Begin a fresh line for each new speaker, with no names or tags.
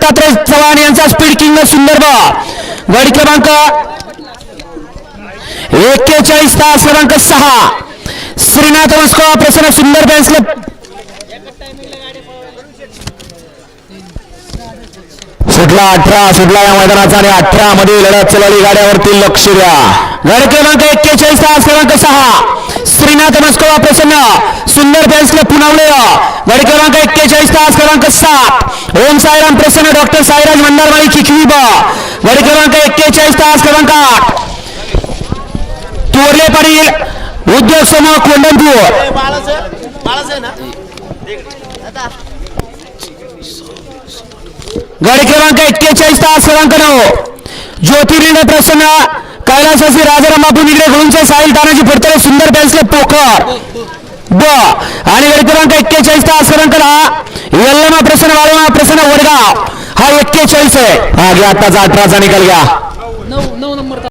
दत्तात्रय चव्हाण यांचा speed king सुंदर ब गडी क्रमांक एक्केचाळीस तास क्रमांक सहा. श्रीनाथ मस्को प्रसन्न सुंदर बॅन्सले सुटला अठरा सुटला या मैदानाचा आणि अठरा मध्ये लढत चलवली गाड्यावरती लक्ष द्या. गड क्रमांक एक्केचाळीस तास क्रमांक सहा. श्रीनाथ मस्कोवा प्रसन्न सुंदर बॅन्सले पुनावले गड क्रमांक एक्केचाळीस तास क्रमांक सात. ओम साईराम प्रसन्न डॉक्टर साईराज मंदारमाळी चिखली ब. गाडी क्रमांक एक्केचाळीस तास क्रमांक आठ. तोरले पाटील उद्योग समूह कोंडणपूर
ना?
गाडी क्रमांक एक्केचाळीस तास क्रमांक नऊ. ज्योतिर्लिंग प्रसन्न कैलासासी राजाराम बापू निगडे गुळूंचे साहिल तानाजी फडतरे सुंदर बॅन्सले पोखर. ब. आणि गाडी क्रमांक एक्केचाळीस तास क्रमांक दहा यल्लमा प्रसन्न वालमा प्रसन्न वडगाव. हा एक्केचाळीस आहे. हा घ्या आताचा अठराचा निकाल घ्या.